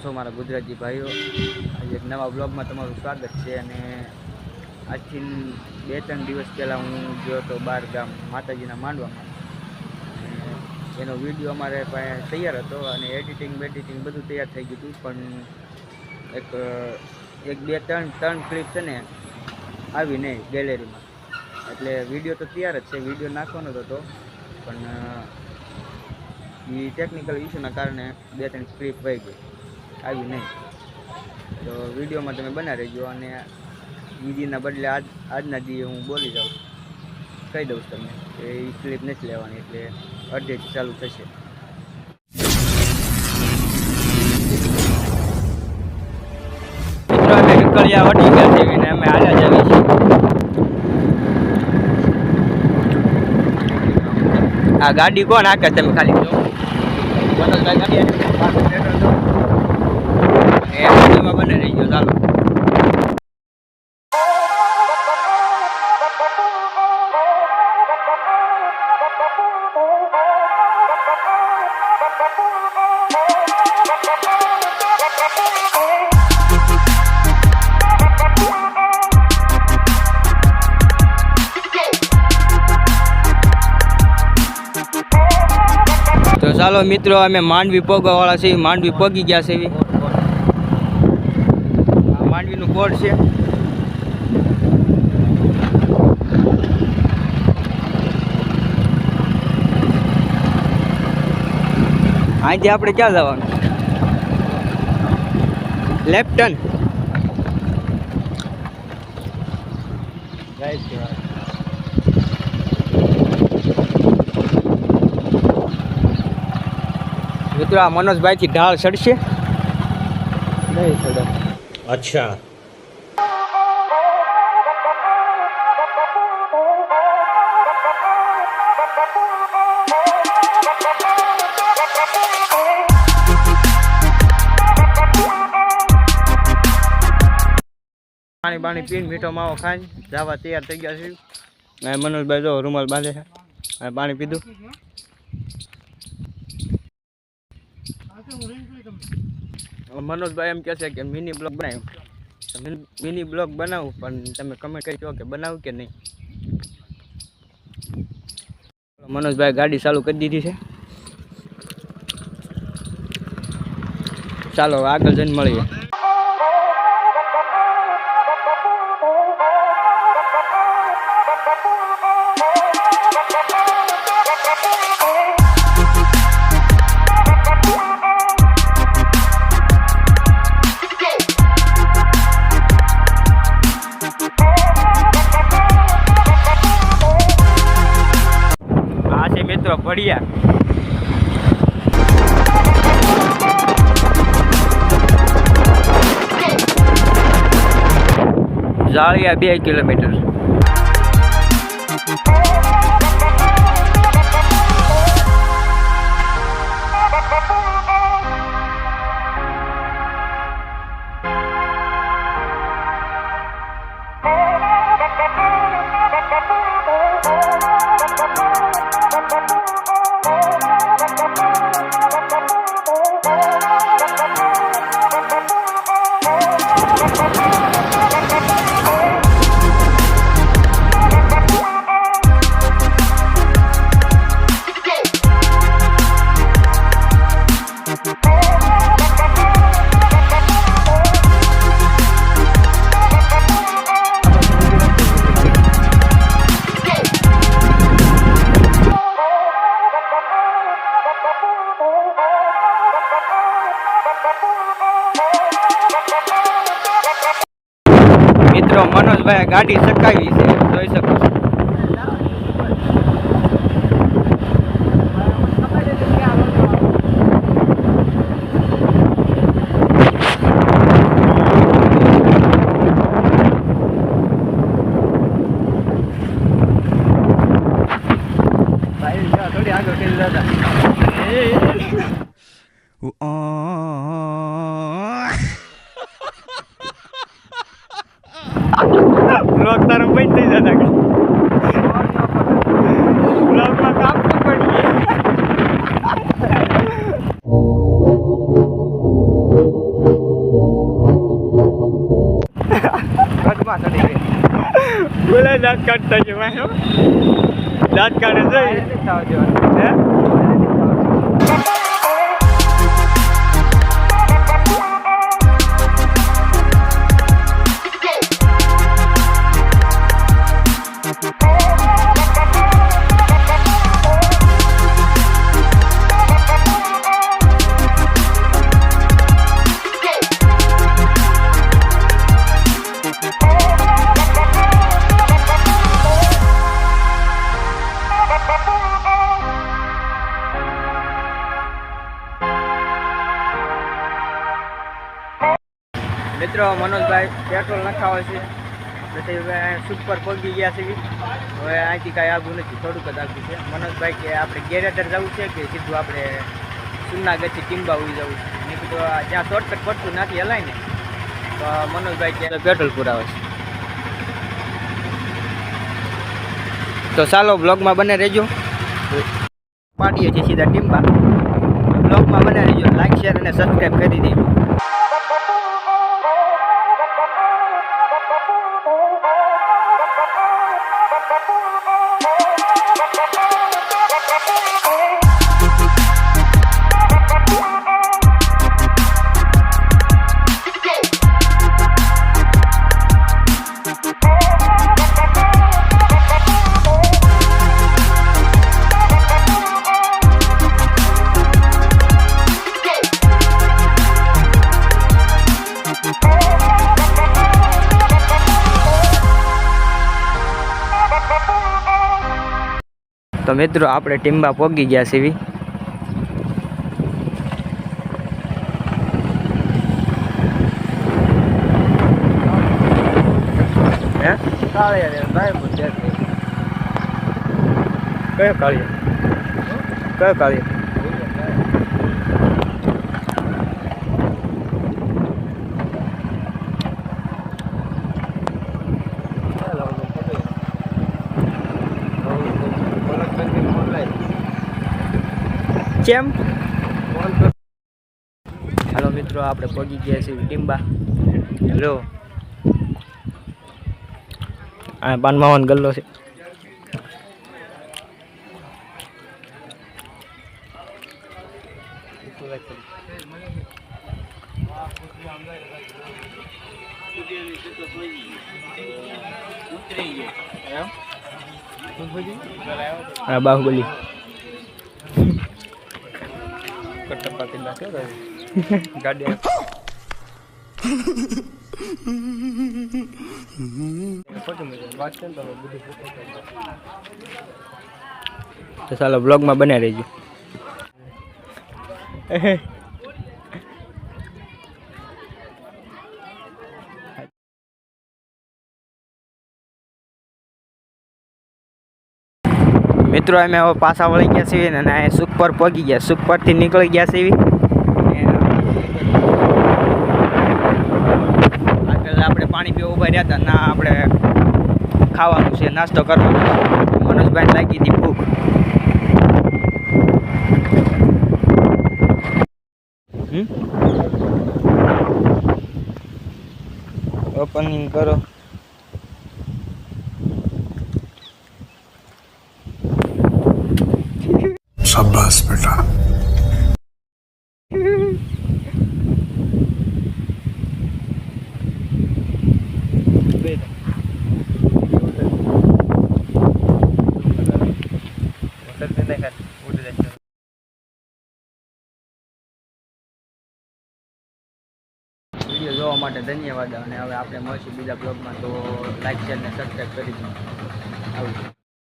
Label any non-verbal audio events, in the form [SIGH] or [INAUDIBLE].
છો મારા ગુજરાતી ભાઈઓ? આજે એક નવા બ્લોગમાં તમારું સ્વાગત છે અને આજથી બે ત્રણ દિવસ પહેલાં હું ગયો હતો બાર ગામ માતાજીના માંડવામાં. એનો વીડિયો અમારે પાસે તૈયાર હતો અને એડિટિંગ, બેડિટિંગ બધું તૈયાર થઈ ગયું હતું, પણ એક એક બે ત્રણ ત્રણ ક્લિપ છે ને આવી નહીં ગેલેરીમાં એટલે વીડિયો તો તૈયાર જ છે, વીડિયો નાખવાનો જ હતો, પણ એ ટેકનિકલ ઇસ્યુના કારણે બે ત્રણ ક્લિપ વહી ગઈ. આવી નહીં. તો વિડીયોમાં તમે બના રહેજો અને ઈદીના બદલે આજ આજના દીએ હું બોલી જાઉં. કહી દઉં તમને કે એ ક્લિપ નથી લેવાની એટલે અડધે ચાલુ થશે. અમે નીકળ્યા વટી ગયા છે ને અમે હાલ્યા જઈએ છીએ. આ ગાડી કોણ હાકે તમે ખાલી જો મનોજભાઈ ગાડી હાકે છે. પાછળ પેટ્રોલ દો. તો ચાલો મિત્રો અમે માંડવી પગવા વાળા છીએ. માંડવી પગી ગયા છે. માંડવીનું કોડ છે. અહીંથી આપણે ક્યાં જવાનું? લેફ્ટન મિત્રો, આ મનોજભાઈથી ઢાળ ચડશે. નહીં ચડે. अच्छा પાણી પાણી પીને મીઠો માવો ખાઈને જવા તૈયાર થઈ ગયા છે અને મનોજભાઈ જો રૂમાલ બાંધે છે અને પાણી પીધું મનોજભાઈ એમ કહે છે કે મિની બ્લોગ બનાવ્યું. મિની બ્લોગ બનાવું, પણ તમે કમેન્ટ કરી કહો કે બનાવું કે નહીં. મનોજભાઈ ગાડી ચાલુ કરી દીધી છે. ચાલો આગળ જઈને મળીએ. ભડિયા જાળિયા બે કિલોમીટર. ગાડી સકાવી છે જોઈ શકો છો. થોડી બ્લોક તારો ભાઈ થઈ જતા કે. કામ તો પડી બોલે દાંત કાઢતા છે દાંત કાઢે છે. મિત્રો, મનોજભાઈ પેટ્રોલ નખાવે છે. પછી સુપર પહોંચી ગયા છે. હવે અહીંથી કાંઈ આગું નથી, થોડુંક જ આગું છે. મનોજભાઈ કે આપણે ગેરેટર જવું છે કે સીધું આપણે સુનાગઢથી ટીમ્બા ઉઈ જવું છે? મેં કીધું જ્યાં શોર્ટકટ પડતું નથી, હલાય ને. તો મનોજભાઈ કે પેટ્રોલ પુરાવે છે. તો ચાલો બ્લોગમાં બને રહેજો. પાડીએ છીએ સીધા ટીમમાં બ્લોગમાં બને રહેજો. લાઈક શેર અને સબસ્ક્રાઈબ કરી દેજો. તો મિત્રો આપણે ટીમ્બા પોગી ગયા છીએ કયો કાળિયો? કયો કાળિયો? કેમ હાલો મિત્રો આપણે પહોંચી ગયા છીએ ટીમ્બા હેલો. આ પાનમાવાનો ગલ્લો છે. હા બાહુબલી [LAUGHS] ગાડી તો ચાલો બ્લોગમાં બને રહેજો મિત્રો, અમે હવે પાછા વળી ગયા છીએ અને અહીંયા સુખ પર પગી ગયા. સુખ પરથી નીકળી ગયા છીએ આગળ આપણે પાણી પીવા ઊભા રહ્યા હતા. ના, આપણે ખાવાનું છે, નાસ્તો કરવાનો છે. મનોજભાઈ લાગી હતી ભૂખ? ઓપનિંગ કરો. માટે ધન્યવાદ. અને હવે આપણે મળશું બીજા બ્લોગમાં. તો લાઈક શેર ને સબસ્ક્રાઈબ કરી દો આવું.